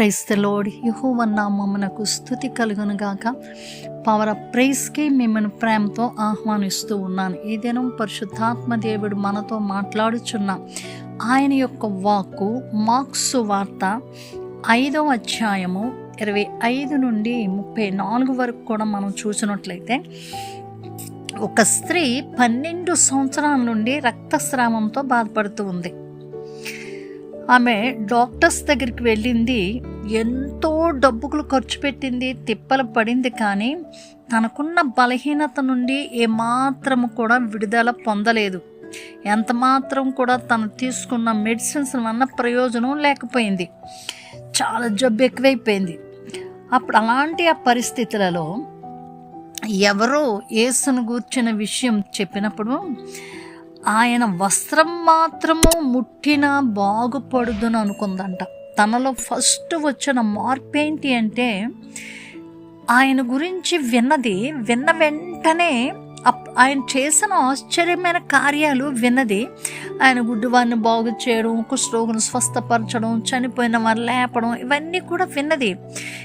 Price the load యహోవన్నామమునకు స్థుతి కలుగును గాక. పవర్ ఆఫ్ ప్రైస్కి మిమ్మల్ని ప్రేమతో ఆహ్వానిస్తూ ఉన్నాను. ఈ దినం పరిశుద్ధాత్మ దేవుడు మనతో మాట్లాడుచున్న ఆయన యొక్క వాక్కు మార్క్స్ వార్త ఐదవ అధ్యాయము ఇరవై ఐదు నుండి ముప్పై నాలుగు వరకు కూడా మనం చూసినట్లయితే ఒక స్త్రీ పన్నెండు సంవత్సరాల నుండి రక్తస్రావంతో బాధపడుతూ ఉంది. ఆమె డాక్టర్స్ దగ్గరికి వెళ్ళింది. ఎంతో డబ్బులు ఖర్చు పెట్టింది తిప్పలు పడింది కానీ తనకున్న బలహీనత నుండి ఏమాత్రము కూడా విడుదల పొందలేదు. ఎంత మాత్రం కూడా తను తీసుకున్న మెడిసిన్స్ వల్ల ప్రయోజనం లేకపోయింది. చాలా జబ్బు ఎక్కువైపోయింది. అప్పుడు అలాంటి ఆ పరిస్థితులలో ఎవరో యేసును గూర్చిన విషయం చెప్పినప్పుడు ఆయన వస్త్రం మాత్రము ముట్టిన బాగుపడుదని అనుకుందంట. తనలో ఫస్ట్ వచ్చిన మార్పు ఏంటి అంటే ఆయన గురించి విన్నది విన్న వెంటనే అప్ ఆయన చేసిన ఆశ్చర్యమైన కార్యాలు విన్నది. ఆయన గుడ్డివారిని బాగు చేయడం కుష్ఠరోగును స్వస్థపరచడం చనిపోయిన వారు లేపడం ఇవన్నీ కూడా విన్నది.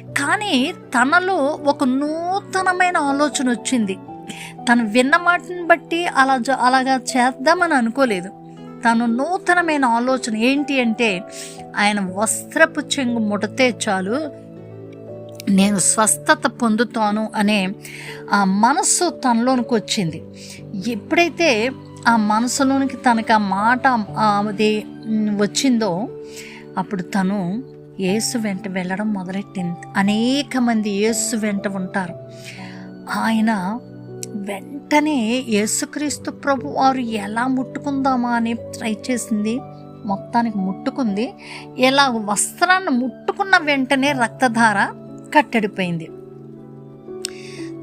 కానీ తనలో ఒక నూతనమైన ఆలోచన వచ్చింది. తను విన్న మాటని బట్టి అలా జ- అలాగా చేద్దామని అనుకోలేదు. తను నూతనమైన ఆలోచన ఏంటి అంటే ఆయన వస్త్రపు చెంగు ముడితే చాలు నేను స్వస్థత పొందుతాను అనే ఆ మనస్సు తనలోనికి వచ్చింది. ఎప్పుడైతే ఆ మనసులోనికి తనకు ఆ మాట అది వచ్చిందో అప్పుడు తను యేసు వెంట వెళ్ళడం మొదలెట్టింది. అనేక మంది యేసు వెంట ఉంటారు. ఆయన వెంటనే యేసుక్రీస్తు ప్రభు వారు ఎలా ముట్టుకుందామా అని ట్రై చేసింది మొత్తానికి ముట్టుకుంది. ఎలా వస్త్రాన్ని ముట్టుకున్న వెంటనే రక్తధార కట్టడిపోయింది.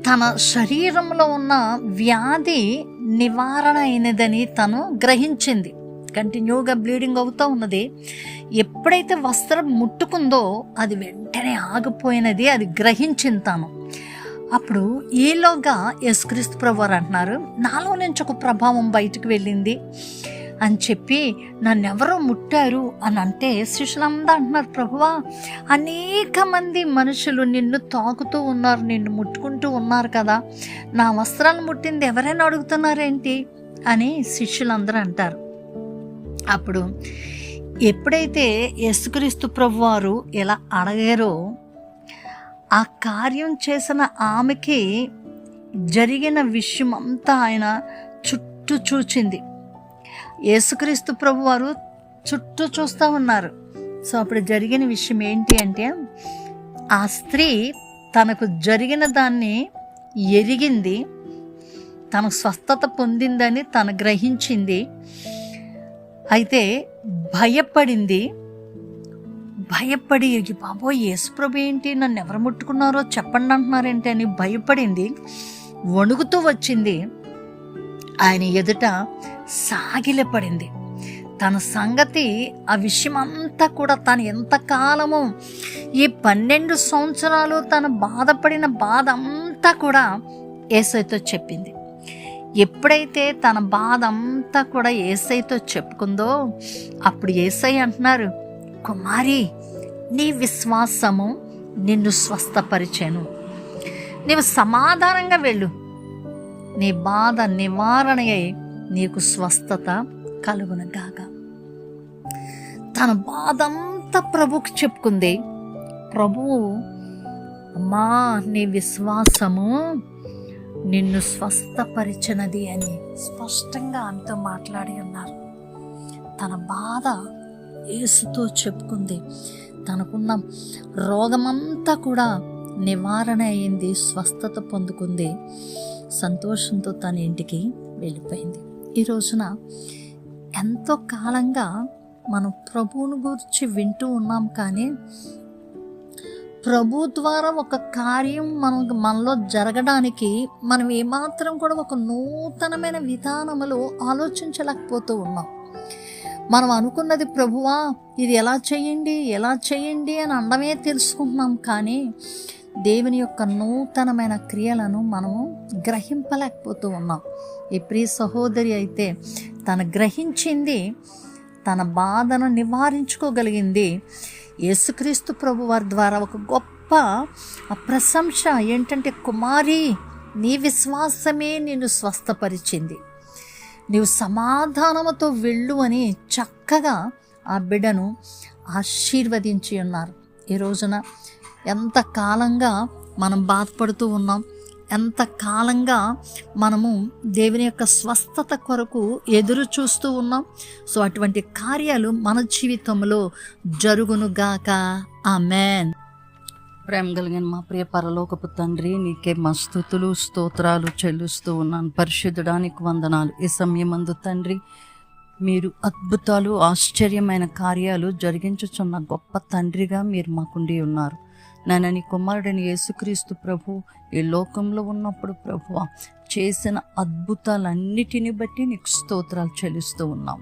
తన శరీరంలో ఉన్న వ్యాధి నివారణ అయినదని తను గ్రహించింది. కంటిన్యూగా బ్లీడింగ్ అవుతూ ఉన్నది. ఎప్పుడైతే వస్త్రం ముట్టుకుందో అది వెంటనే ఆగిపోయినది అది గ్రహించింది తాను. అప్పుడు ఈలోగా యేసుక్రీస్తు ప్రభువారు అంటున్నారు నాలో నుంచి ఒక ప్రభావం బయటకు వెళ్ళింది. అని చెప్పి నన్నెవరో ముట్టారు? అని అంటే శిష్యులందా అంటున్నారు ప్రభువా అనేక మంది మనుషులు నిన్ను తాకుతూ ఉన్నారు నిన్ను ముట్టుకుంటూ ఉన్నారు కదా. నా వస్త్రాలు ముట్టింది ఎవరైనా అడుగుతున్నారేంటి? అని శిష్యులందరూ అంటారు. అప్పుడు ఎప్పుడైతే యేసుక్రీస్తు ప్రభువారు ఎలా ఇలా అడగారో ఆ కార్యం చేసిన ఆమెకి జరిగిన విషయం అంతా ఆయన చుట్టూ చూచింది. యేసుక్రీస్తు ప్రభు వారు చుట్టూ చూస్తూ ఉన్నారు. సో అప్పుడు జరిగిన విషయం ఏంటి అంటే ఆ స్త్రీ తనకు జరిగిన దాన్ని ఎరిగింది తన స్వస్థత పొందిందని తను గ్రహించింది అయితే భయపడింది భయపడి బాబోయ్ యేసుప్రభు ఏంటి? నన్ను ఎవరు ముట్టుకున్నారో చెప్పండి అంటున్నారేంటి అని భయపడింది. వణుకుతూ వచ్చింది. ఆయన ఎదుట సాగిలపడింది. తన సంగతి ఆ విషయం అంతా కూడా తను ఎంతకాలము ఈ పన్నెండు సంవత్సరాలు తను బాధపడిన బాధ అంతా కూడా ఏసైతో చెప్పింది. ఎప్పుడైతే తన బాధ అంతా కూడా ఏసైతో చెప్పుకుందో అప్పుడు ఏసై అంటున్నారు కుమారి నీ విశ్వాసము నిన్ను స్వస్థపరిచాను. నీవు సమాధానంగా వెళ్ళు. నీ బాధ నివారణ నీకు స్వస్థత కలుగును గాక. తన బాధ అంతా ప్రభుకి చెప్పుకుంది. ప్రభువు అమ్మా నీ విశ్వాసము నిన్ను స్వస్థపరిచినది అని స్పష్టంగా ఆమెతో మాట్లాడి ఉన్నారు. తన బాధ యేసుతో చెప్పుకుంది. తనకున్న రోగమంతా కూడా నివారణ అయింది స్వస్థత పొందుకుంది. సంతోషంతో తన ఇంటికి వెళ్ళిపోయింది. ఈ రోజున ఎంతో కాలంగా మనం ప్రభువుని గురించి వింటూ ఉన్నాం కానీ ప్రభు ద్వారా ఒక కార్యం మన మనలో జరగడానికి మనం ఏమాత్రం కూడా ఒక నూతనమైన విధానములో ఆలోచించలేకపోతూ ఉన్నాం. మనం అనుకున్నది ప్రభువా ఇది ఎలా చేయండి ఎలా చేయండి అని అనడమే తెలుసుకుంటున్నాం. కానీ దేవుని యొక్క నూతనమైన క్రియలను మనము గ్రహింపలేకపోతూ ఉన్నాం. ఈ ప్రియ సహోదరి అయితే తను గ్రహించింది తన బాధను నివారించుకోగలిగింది. యేసుక్రీస్తు ప్రభు వారి ద్వారా ఒక గొప్ప ప్రశంస ఏంటంటే కుమారి నీ విశ్వాసమే నిన్ను స్వస్థపరిచింది. నీవు సమాధానముతో వెళ్ళు అని చక్కగా ఆ బిడ్డను ఆశీర్వదించి ఉన్నారు. ఈ రోజున ఎంత కాలంగా మనం బాధపడుతూ ఉన్నాం ఎంత కాలంగా మనము దేవుని యొక్క స్వస్థత కొరకు ఎదురు చూస్తూ ఉన్నాం. సో అటువంటి కార్యాలు మన జీవితంలో జరుగునుగాక. ఆ మ్యాన్ ప్రేమ కలిగిన మా ప్రియ పరలోకపు తండ్రి నీకే మా స్థుతులు స్తోత్రాలు చెల్లిస్తూ ఉన్నాను. పరిశుద్ధడానికి వందనాలు. ఈ సమయమందు తండ్రి మీరు అద్భుతాలు ఆశ్చర్యమైన కార్యాలు జరిగించుచున్న గొప్ప తండ్రిగా మీరు మాకుండి ఉన్నారు. నాయన నీ కుమారుడని యేసుక్రీస్తు ప్రభు ఈ లోకంలో ఉన్నప్పుడు ప్రభు చేసిన అద్భుతాలన్నిటిని బట్టి నీకు స్తోత్రాలు చెల్లిస్తూ ఉన్నాం.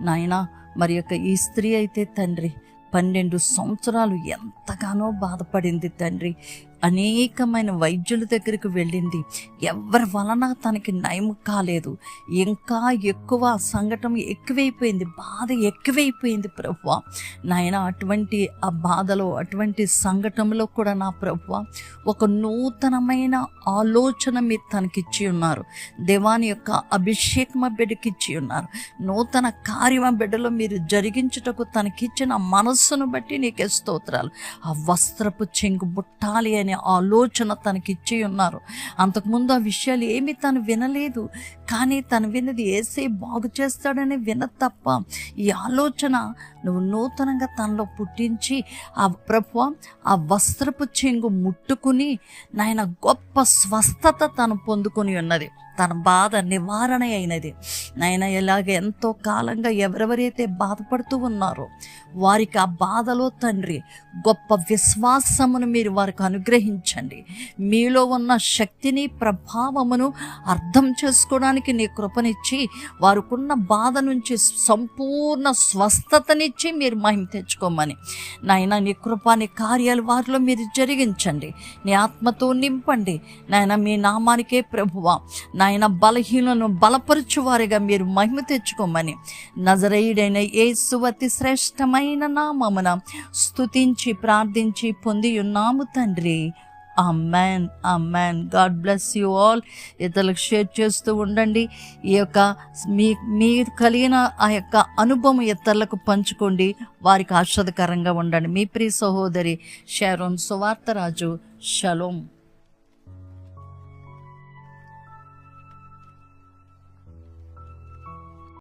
నాయన మరి యొక్క ఈ స్త్రీ అయితే తండ్రి పన్నెండు సంవత్సరాలు ఎంతగానో బాధపడింది తండ్రి. అనేకమైన వైద్యుల దగ్గరికి వెళ్ళింది. ఎవరి వలన తనకి నయం కాలేదు. ఇంకా ఎక్కువ సంఘటన ఎక్కువైపోయింది. బాధ ఎక్కువైపోయింది ప్రభు నాయన అటువంటి ఆ బాధలో అటువంటి సంఘటనలో కూడా నా ప్రభు ఒక నూతనమైన ఆలోచన మీరు తనకిచ్చి ఉన్నారు. దేవాని యొక్క అభిషేకమ బిడ్డకిచ్చి ఉన్నారు. నూతన కార్యమ బిడ్డలో మీరు జరిగించుటకు తనకిచ్చిన మనస్సును బట్టి నీకే స్తోత్రాలు. ఆ వస్త్రపు చెంగు బుట్టాలి అనే ఆలోచన తనకిచ్చి ఉన్నారు. అంతకుముందు ఆ విషయాలు ఏమి తను వినలేదు. కానీ తను విన్నది ఏసే బాగు చేస్తాడని విన తప్ప ఈ ఆలోచన నువ్వు నూతనంగా తనలో పుట్టించి ఆ ప్రభు ఆ వస్త్రపు చెంగు ముట్టుకుని నాయన గొప్ప స్వస్థత తను పొందుకొని ఉన్నది. తన బాధ నివారణ అయినది. నాయన ఇలాగ ఎంతో కాలంగా ఎవరెవరైతే బాధపడుతూ ఉన్నారో వారికి ఆ బాధలో తండ్రి గొప్ప విశ్వాసమును మీరు వారికి అనుగ్రహించండి. మీలో ఉన్న శక్తిని ప్రభావమును అర్థం చేసుకోవడానికి నీ కృపనిచ్చి వారికున్న బాధ నుంచి సంపూర్ణ స్వస్థతనిచ్చి మీరు మహిమ తెచ్చుకోమని. నాయన నీ కృప నీ కార్యాలు వారిలో మీరు జరిగించండి. నీ ఆత్మతో నింపండి. నాయన మీ నామానికే ప్రభువా. నాయన బలహీనను బలపరచువారిగా మీరు మహిమ తెచ్చుకోమని. నజరేయుడైన ఏ సువతి శ్రేష్టమైన నామమున స్తుతించి ప్రార్థించి పొంది ఉన్నాము తండ్రి. Amen amen God bless you all. ఇతరులకు షేర్ చేస్తూ ఉండండి. ఈ యొక్క మీ మీరు కలిగిన ఆ యొక్క అనుభవం ఇతరులకు పంచుకోండి. వారికి ఆశ్రదకరంగా ఉండండి. మీ ప్రియ సహోదరి షారోన్ సువార్తరాజు. షలోం.